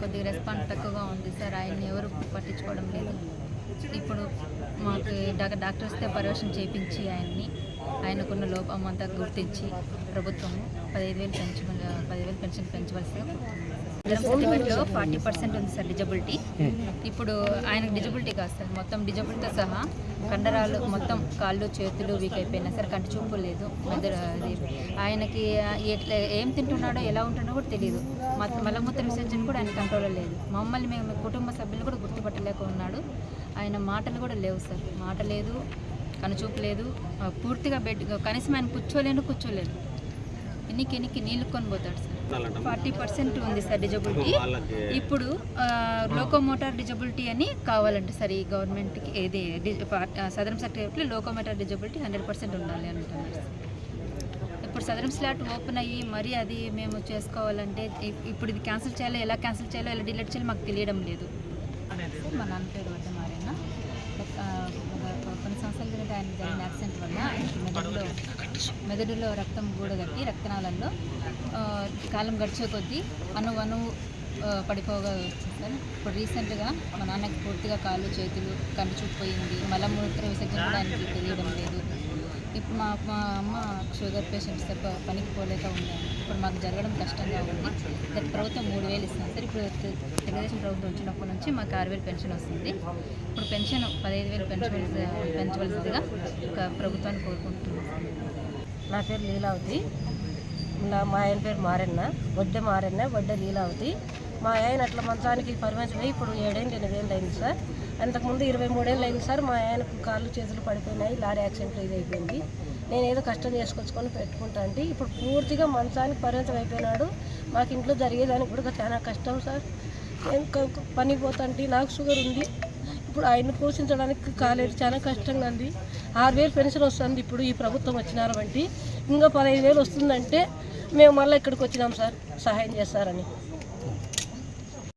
కొద్దిగా రెస్పాన్స్ తక్కువగా ఉంది. సార్ ఆయన్ని ఎవరు పట్టించుకోవడం లేదు. ఇప్పుడు మాకు డాక్టర్ డాక్టర్స్తో పర్యవేక్షణ చేయించి ఆయన్ని ఆయనకున్న లోపం అంతా గుర్తించి ప్రభుత్వం పదిహేను వేలు పెంచమని పదిహేను వేలు పెన్షన్ పెంచవలసిగా ఫార్టీ పర్సెంట్ ఉంది సార్ డిజబిలిటీ. ఇప్పుడు ఆయనకు డిజబిలిటీ కాదు సార్. మొత్తం డిజబిలిటీతో సహా కండరాలు మొత్తం కాళ్ళు చేతులు వీక్ అయిపోయినా సార్. కంటి చూపు లేదు. ఆయనకి ఏం తింటున్నాడో ఎలా ఉంటున్నాడో కూడా తెలియదు. మత మలమూత్ర విసర్జన కూడా ఆయన కంట్రోల్లో లేదు. మమ్మల్ని మేము కుటుంబ సభ్యులు కూడా గుర్తుపట్టలేక ఉన్నాడు. ఆయన మాటలు కూడా లేవు సార్. మాట లేదు. కనుచూపు లేదు పూర్తిగా బెడ్ కనీసం ఆయన కూర్చోలేను కూర్చోలేదు ఎన్నికి ఎన్నికి నీళ్ళు కొని పోతాడు సార్. ఫార్టీ పర్సెంట్ ఉంది సార్ డిజబిలిటీ. ఇప్పుడు లోకోమోటార్ డిజబిలిటీ అని కావాలంటే సార్ ఈ గవర్నమెంట్కి. ఏది సదరం సర్టిఫికేట్లో లోకోమోటార్ డిజబిలిటీ హండ్రెడ్ పర్సెంట్ ఉండాలి అంటున్నారు సార్. ఇప్పుడు సదరం స్లాట్ ఓపెన్ అయ్యి మరీ అది మేము చేసుకోవాలంటే ఇ- ఇప్పుడు ఇది క్యాన్సిల్ చేయాలో ఎలా క్యాన్సిల్ చేయాలో ఎలా డిలీట్ చేయాలో మాకు తెలియడం లేదు. మా నాన్న పేరు వద్ద మారేనా ఒక ఒక కొన్ని సంవత్సరాల క్రితం ఆయన జరిగిన యాక్సిడెంట్ వల్ల ఆయనకి మెదడులో మెదడులో రక్తం గూడగట్టి రక్తనాళంలో కాలం గడిచే కొద్దీ అణు పడిపోగా వచ్చింది సార్ ఇప్పుడు రీసెంట్గా మా నాన్నకి పూర్తిగా కాళ్ళు చేతులు కంటి చూపిపోయింది మలమూత్ర విసర్జన కూడా ఆయనకి తెలియడం లేదు. ఇప్పుడు మా మా అమ్మ షుగర్ పేషెంట్స్ తప్ప పనికి పోలేక ఉన్నాను ఇప్పుడు మాకు జరగడం కష్టంగా ఉంది. గత ప్రభుత్వం మూడు వేలు ఇస్తుంది. సార్ ఇప్పుడు తెలుగుదేశం ప్రభుత్వం వచ్చినప్పటి నుంచి మాకు ఆరు వేలు పెన్షన్ వస్తుంది. ఇప్పుడు పెన్షన్ పదహైదు వేలు పెంచవలసి పెంచవలసిందిగా ఒక ప్రభుత్వాన్ని కోరుకుంటున్నాను నా పేరు లీలావతి. నా మా ఆయన పేరు మారన్న. వడ్డె మారన్న వడ్డె లీలావతి. మా ఆయన అట్లా మంచానికి పరిమితమై ఇప్పుడు ఏడేళ్ళు ఎనిమిదేళ్ళు అయింది సార్. అంతకుముందు ఇరవై మూడేళ్ళు అయింది సార్. మా ఆయనకు కాళ్ళు చేతులు పడిపోయినాయి లారీ యాక్సిడెంట్లో ఇది అయిపోయింది. నేను ఏదో కష్టం చేసుకొచ్చుకొని పెట్టుకుంటా అంటే ఇప్పుడు పూర్తిగా మంచానికి పరిమితం అయిపోయినాడు. మాకు ఇంట్లో జరిగేదానికి కూడా చాలా కష్టం సార్. నేను క- పనికి నాకు షుగర్ ఉంది. ఇప్పుడు ఆయన పోషించడానికి కాలేదు. చాలా కష్టంగా ఉంది. ఆరు వేలు పెన్షన్ వస్తుంది ఇప్పుడు ఈ ప్రభుత్వం వచ్చినారు వంటి ఇంకా పదహైదు వేలు వస్తుందంటే మేము మళ్ళీ ఇక్కడికి వచ్చినాం సార్. సహాయం చేస్తారని.